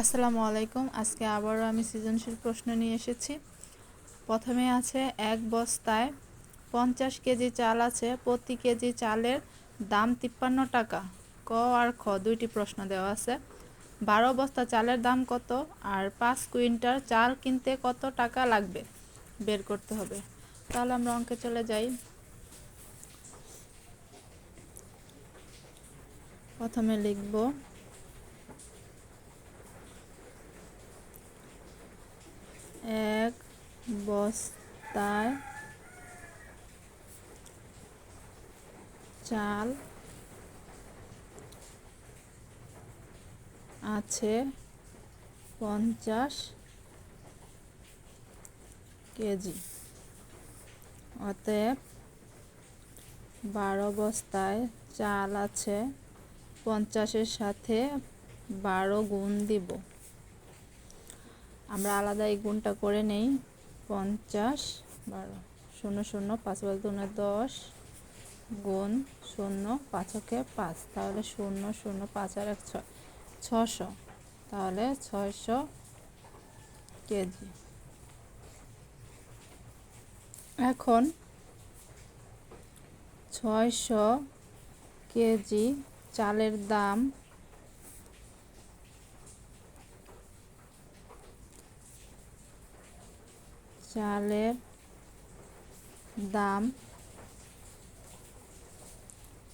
আসসালামু আলাইকুম। আজকে আবারও আমি সৃজনশীল প্রশ্ন নিয়ে এসেছি। প্রথমে আছে এক বস্তায় পঞ্চাশ কেজি চাল আছে, প্রতি কেজি চালের দাম তিপ্পান্ন টাকা। ক আর খ, দুইটি প্রশ্ন দেওয়া আছে। বারো বস্তা চালের দাম কত আর পাঁচ কুইন্টাল চাল কিনতে কত টাকা লাগবে? বের করতে হবে। তাহলে আমরা অঙ্কে চলে যাই। প্রথমে লিখব এক বস্তায় চাল আছে পঞ্চাশ কেজি। অতএব বারো বস্তায় চাল আছে, পঞ্চাশের সাথে বারো গুণ দিব। আমরা আলাদা এই গুণটা করে নেই। পঞ্চাশ, বারো, শূন্য শূন্য, পাঁচ বাজ দুনে দশ, গুণ শূন্য পাঁচকে পাঁচ, তাহলে শূন্য শূন্য, পাঁচ আর এক, ছয় ছশো তাহলে ছয়শো কেজি। এখন ছয়শো কেজি চালের দাম চালের দাম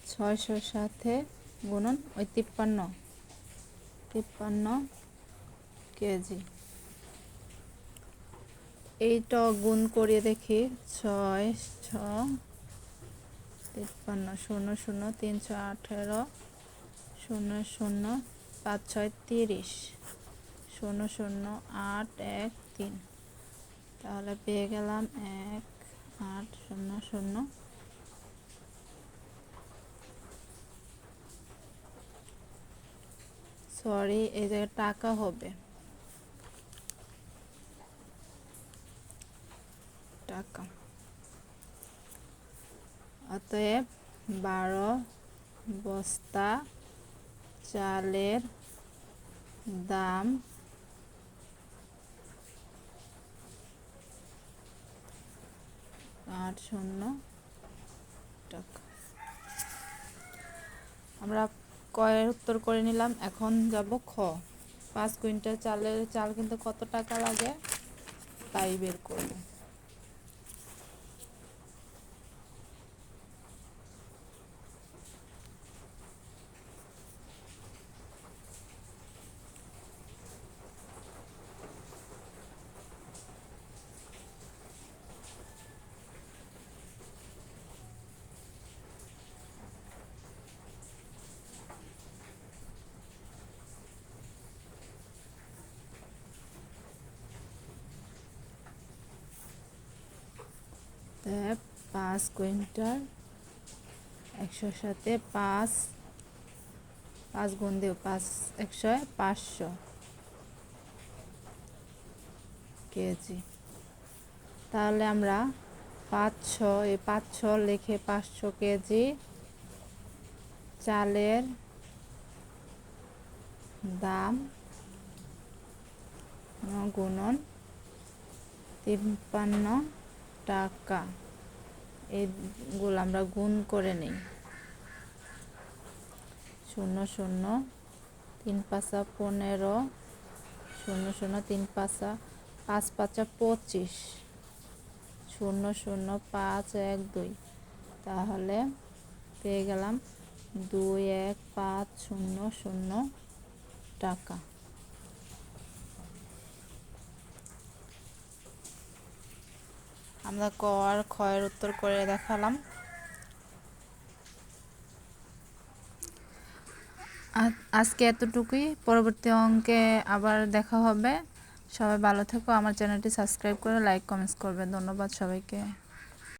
ছয়শোর সাথে গুণন ওই তিপ্পান্ন তিপ্পান্ন কেজি। এইটা গুণ করে দেখি ছয় ছ তিপ্পান্ন, শূন্য শূন্য, তিনশো আঠেরো, শূন্য শূন্য পাঁচ ছয় তিরিশ, শূন্য শূন্য, আট, এক, তিন। তাহলে পেয়ে গেলাম এক, আট, শূন্য শূন্য। সরি এই জায়গায় টাকা হবে। টাকা। অতএব বারো বস্তা চালের দাম আট শূন্য। টাকা। আমরা কয়ের উত্তর করে নিলাম। এখন যাব খ। পাঁচ কুইন্টাল চালের চাল কিন্তু কত টাকা লাগে? তাই বের করব। পাঁচ কুইন্টাল, একশোর সাথে পাঁচ পাঁচ গুণ দিও পাঁচ, একশো, পাঁচশো কেজি। তাহলে আমরা পাঁচশো, এই পাঁচশো লিখে পাঁচশো কেজি চালের দাম গুণন তিপ্পান্ন টাকা এইগুলো আমরা গুণ করে নিই। শূন্য শূন্য, তিন পাঁচা পনেরো, শূন্য শূন্য, তিন পাঁচা পাঁচ পাঁচা পঁচিশ, শূন্য শূন্য, পাঁচ, এক, দুই। তাহলে পেয়ে গেলাম দুই, এক, পাঁচ, শূন্য শূন্য টাকা। আমরা ক আর ক্ষয়ের উত্তর করে দেখালাম। আজকে এতটুকুই। পরবর্তী অঙ্কে আবার দেখা হবে। সবাই ভালো থেকো। আমার চ্যানেলটি সাবস্ক্রাইব করে লাইক, কমেন্টস করবে। ধন্যবাদ সবাইকে।